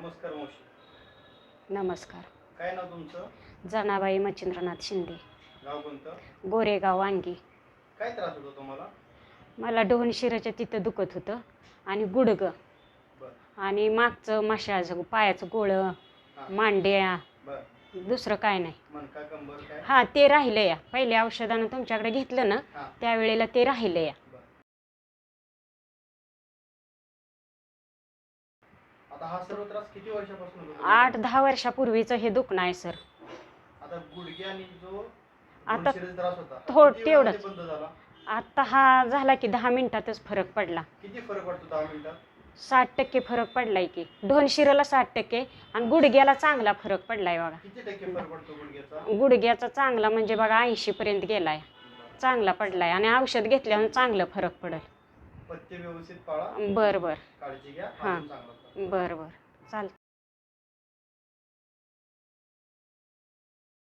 नमस्कार मावशी. नमस्कार. काय नाव तुमचं? जनाबाई मच्छिंद्रनाथ शिंदे. गाव कोणतं? गोरेगाव वांगी. काय त्रास होतो तुम्हाला? मला डोहन शिराच्या तिथं दुखत होतं आणि गुडगं बर. आणि मागचं मशाचं पायाचं गोळं हा. मांड्या. बर. दुसरं काय नाही. मनका कंबर काय? हां ते राहिलं या. पहिल्या औषधानं तुमच्याकडे घेतलं ना हा. त्यावेळेला ते राहिलं या. आता हा सर्व त्रास किती वर्षापासून होतो? आठ दहा वर्षापूर्वीचं हे दुखणं आहे सर. आता गुडघे आणि जो आता गुडघेचा त्रास होता हा थोड- किती वेळामध्ये तेवढंच. बंद झाला? आत्ता हा झाला की दहा मिनिटातच फरक पडला. किती फरक पडतो दहा मिनिटात? साठ टक्के फरक पडलाय की. ढोन शिराला साठ टक्के आणि गुडघ्याला चांगला फरक पडलाय बघा. किती टक्के फरक पडतो गुडघ्याचा? गुडघ्याचा चांगला म्हणजे बघा ऐंशी पर्यंत गेलाय. चांगला पडलाय आणि औषध घेतल्यावर चांगलं फरक पडेल. पथ्य व्यवस्थित पाळा. बर बर. काळजी घ्या. हा. बर बर. चाल